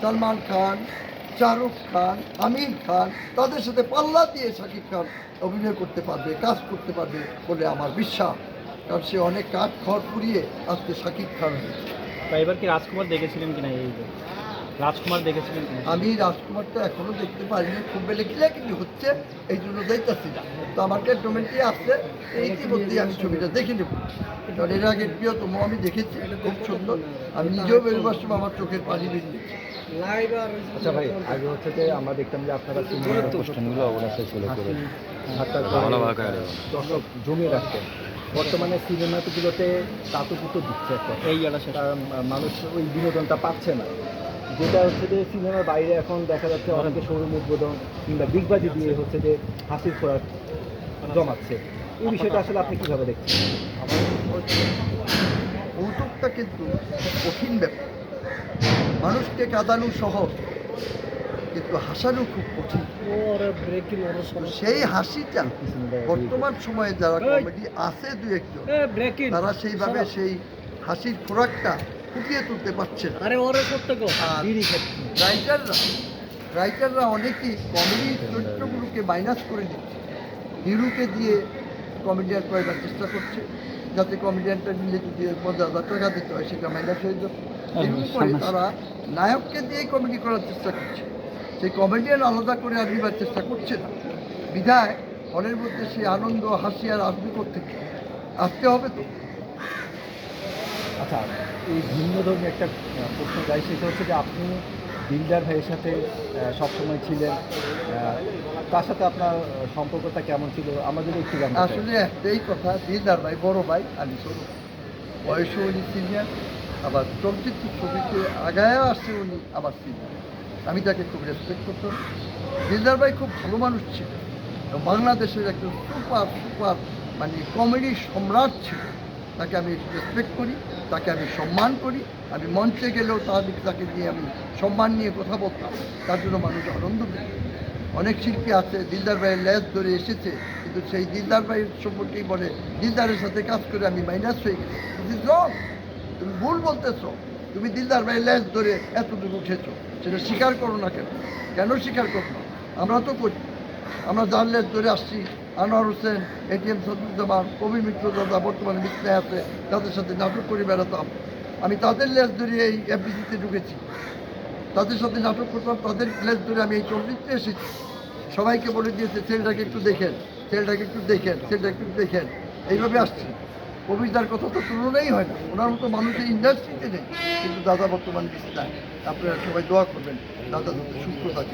সালমান খান, শাহরুখ খান, আমির খান, তাদের সাথে পাল্লা দিয়ে শাকিব খান অভিনয় করতে পারবে, কাজ করতে পারবে বলে আমার বিশ্বাস কারণ সে অনেক কাঠ খড় পুড়িয়ে আজকে শাকিব খান এবার কি রাজকুমার দেখেছিলেন কিনা এই? রাজকুমার দেখেছিলেন আমি রাজকুমারটা এখনও দেখতে পারিনি খুব বেলে কিন্তু হচ্ছে? এই জন্য দেখতেছি না। তো আমার ক্যান্টনমেন্টে আসছে ইতিমধ্যেই আমি ছবিটা দেখে নেব। কারণ এর আগে প্রিয়তম আমি দেখেছি। খুব সুন্দর। আমি নিজেও বেরোবার সময় আমার চোখের পানি বেরিয়েছে আচ্ছা ভাই আগে হচ্ছে যে আমরা দেখতাম যে আপনারা অনুষ্ঠানগুলো অবশ্যই ছিল করে ঠাট্টা ভালো করে ভালো করে দর্শক জমিয়ে রাখতেন বর্তমানে সিনেমাগুলোতে তাতুপুতো দিচ্ছে এই মানুষ ওই বিনোদনটা পাচ্ছে না। যেটা হচ্ছে যে সিনেমার বাইরে এখন দেখা যাচ্ছে অনেকে শোরুম উদ্বোধন কিংবা বিগবাজি দিয়ে হচ্ছে যে হাসির খোরাক জমাচ্ছে। এই বিষয়টা আসলে আপনি কীভাবে দেখছেন? আমার হচ্ছে কৌতুকটা কিন্তু কঠিন ব্যাপার। মানুষকে কাঁদানো সহজ কিন্তু হাসানো খুব কঠিন। সেই হাসিটা বর্তমান সময়ে যারা কমেডি আছে দু একজন তারা সেইভাবে সেই হাসির খোরাকটা ফুটিয়ে তুলতে পারছে না। আরে ওরে সত্য রাইটাররা রাইটাররা অনেকেই কমেডি চরিত্রগুলোকে মাইনাস করে দিচ্ছে। হিরোকে দিয়ে কমেডিয়ান করার চেষ্টা করছে যাতে কমেডিয়ানটা নিলে যদি পঞ্চাশ হাজার টাকা দিতে হয় সেটা মাইনাস হয়ে যাবে। এরকম করে তারা নায়ককে দিয়েই কমেডি করার চেষ্টা করছে। সেই কমেডিয়ান আলাদা করে আর নিবার চেষ্টা করছে না। বিধায় হলের মধ্যে সেই আনন্দ হাসি আর আসবে করতে আসতে হবে তো। আচ্ছা এই ভিন্ন ধর্মী একটা প্রশ্ন যাই সেটা হচ্ছে যে আপনি বিল্ডার ভাইয়ের সাথে সবসময় ছিলেন তার সাথে আপনার সম্পর্কটা কেমন ছিল? যদি একটু আসলে একটাই কথা দিদার ভাই বড় ভাই, আমি ছোট। বয়সও উনি সিনিয়র আবার চলচ্চিত্র ছবিতে আগায় আসছে উনি আবার সিনিয়র আমি তাকে খুব রেসপেক্ট করতাম। দিলদার ভাই খুব ভালো মানুষ ছিল। বাংলাদেশের একজন সুপার সুপার মানে কমেডি সম্রাট ছিল। তাকে আমি রেসপেক্ট করি, তাকে আমি সম্মান করি। আমি মঞ্চে গেলেও তার তাকে নিয়ে আমি সম্মান নিয়ে কথা বলতাম। তার জন্য মানুষ আনন্দ পেত। অনেক শিল্পী আছে, দিলদার ভাইয়ের লেজ ধরে এসেছে, কিন্তু সেই দিলদার ভাইয়ের সম্পর্কেই বলে, দিলদারের সাথে কাজ করে আমি মাইনাস হয়ে গেছি. তুমি ভুল বলতেছো। তুমি দিলদার ভাইয়ের লেজ ধরে এতটুকু উঠেছো সেটা স্বীকার করো না কেন? কেন স্বীকার করো না? আমরা তো করি। আমরা যার লেজ ধরে আসছি আনোয়ার হোসেন এটিএম সদুজ্জামান কবি মিত্র দাদা বর্তমানে মিথ্যায় আছে, তাদের সাথে নাটক করে বেড়াতাম। আমি তাদের লেজ ধরে এই এফবিসিতে ঢুকেছি। তাদের সাথে নাটক করতাম, তাদের লেজ ধরে আমি এই চলচ্চিত্রে এসেছি। সবাইকে বলে দিয়েছে, ছেলেটাকে একটু দেখেন, ছেলেটাকে একটু দেখেন, ছেলেটাকে একটু দেখেন। এইভাবে আসছি। কবিতার কথা তো তুলনাই হয় না। ওনার মতো মানুষের ইন্ডাস্ট্রিতে নেই। কিন্তু দাদা বর্তমান বিস্তার আপনারা সবাই দোয়া করবেন, দাদা সুস্থ থাকে।